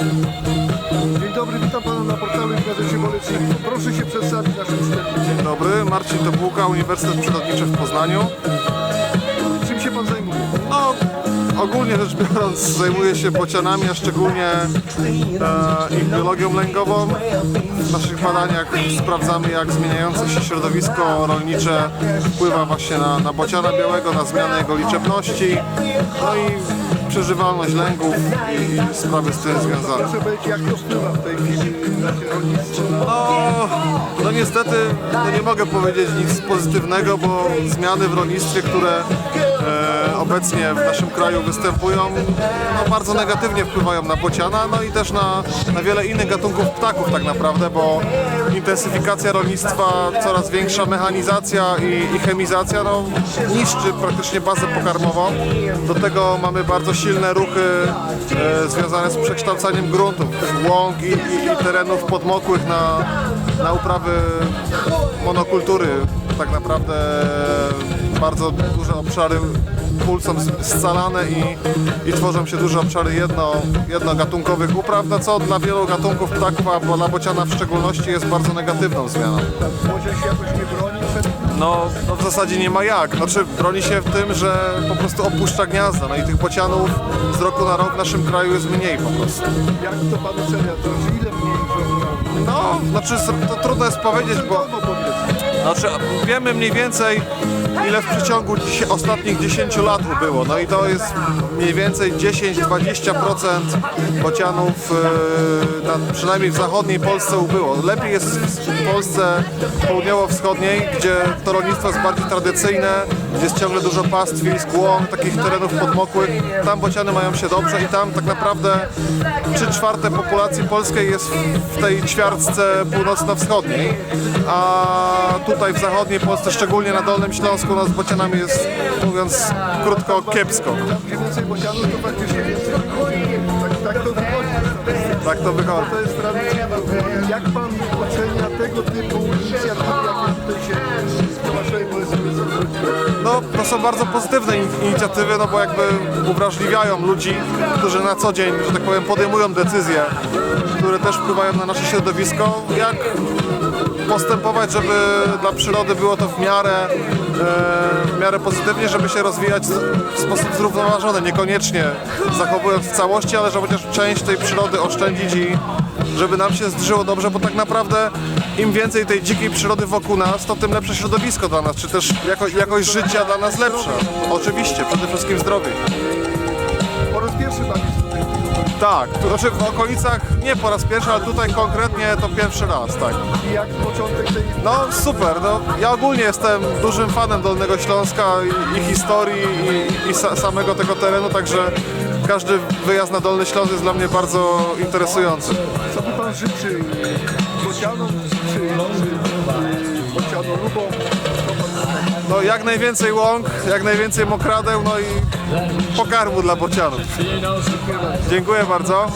Dzień dobry, witam pana na portalu w gazecie Bolesin. Proszę się przedstawić naszym czytelnikom. Dzień dobry, Marcin Topułka, Uniwersytet Przyrodniczy w Poznaniu. Ogólnie rzecz biorąc zajmuję się bocianami, a szczególnie e, ich biologią lęgową. W naszych badaniach sprawdzamy jak zmieniające się środowisko rolnicze wpływa właśnie na, na bociana białego, na zmianę jego liczebności, no i przeżywalność lęgów i sprawy z tym związane. Jak to wpływa w tej chwili? No, no niestety no nie mogę powiedzieć nic pozytywnego, bo zmiany w rolnictwie, które obecnie w naszym kraju występują, no, bardzo negatywnie wpływają na bociana, no i też na, na wiele innych gatunków ptaków tak naprawdę, bo intensyfikacja rolnictwa, coraz większa mechanizacja i, i chemizacja no, niszczy praktycznie bazę pokarmową. Do tego mamy bardzo silne ruchy e, związane z przekształcaniem gruntów, łąk i, i, terenów podmokłych na, na uprawy monokultury. Tak naprawdę bardzo duże obszary pól są scalane i, i tworzą się duże obszary jedno, jednogatunkowych upraw, no co dla wielu gatunków ptaków, a dla bociana w szczególności jest bardzo negatywną zmianą. Młodzież jakoś nie broni przed... No, no w zasadzie nie ma jak. Znaczy broni się w tym, że po prostu opuszcza gniazda. No i tych bocianów z roku na rok w naszym kraju jest mniej po prostu. Jak to pan ocenia? To ile mniej? No, znaczy to trudno jest powiedzieć, bo. Znaczy, wiemy mniej więcej ile w przeciągu ostatnich 10 lat ubyło. No i to jest mniej więcej 10-20% bocianów e, na, przynajmniej w zachodniej Polsce ubyło. Lepiej jest w Polsce południowo-wschodniej, gdzie to rolnictwo jest bardziej tradycyjne, gdzie jest ciągle dużo pastwisk, łąk, takich terenów podmokłych. Tam bociany mają się dobrze i tam tak naprawdę 3 czwarte populacji polskiej jest w tej ćwiartce północno-wschodniej, a tutaj w zachodniej Polsce, szczególnie na Dolnym Śląsku, no z bocianami jest, mówiąc krótko, kiepsko. Więcej bocianów, to więcej. Tak, tak to wychodzi. Tak to wychodzi. Jak pan ocenia tego typu To są bardzo pozytywne in- inicjatywy, no bo jakby uwrażliwiają ludzi, którzy na co dzień, że tak powiem, podejmują decyzje, które też wpływają na nasze środowisko, jak postępować, żeby dla przyrody było to w miarę, e, w miarę pozytywnie, żeby się rozwijać w sposób zrównoważony, niekoniecznie zachowując w całości, ale żeby chociaż część tej przyrody oszczędzić i żeby nam się zdrżyło dobrze, bo tak naprawdę im więcej tej dzikiej przyrody wokół nas, to tym lepsze środowisko dla nas, czy też jako, jakość życia dla nas lepsza. Oczywiście, przede wszystkim zdrowie. Po raz pierwszy pan jest tutaj. Tak, to znaczy w okolicach nie po raz pierwszy, ale tutaj konkretnie to pierwszy raz, tak. I jak początek tej No super, no ja ogólnie jestem dużym fanem Dolnego Śląska i, i historii i, i sa, samego tego terenu, także każdy wyjazd na Dolny Śląsk jest dla mnie bardzo interesujący. Co by pan życzy bocianom, czy, czy y, bocianolubom? No jak najwięcej łąk, jak najwięcej mokradeł, no i pokarmu dla bocianów. Dziękuję bardzo.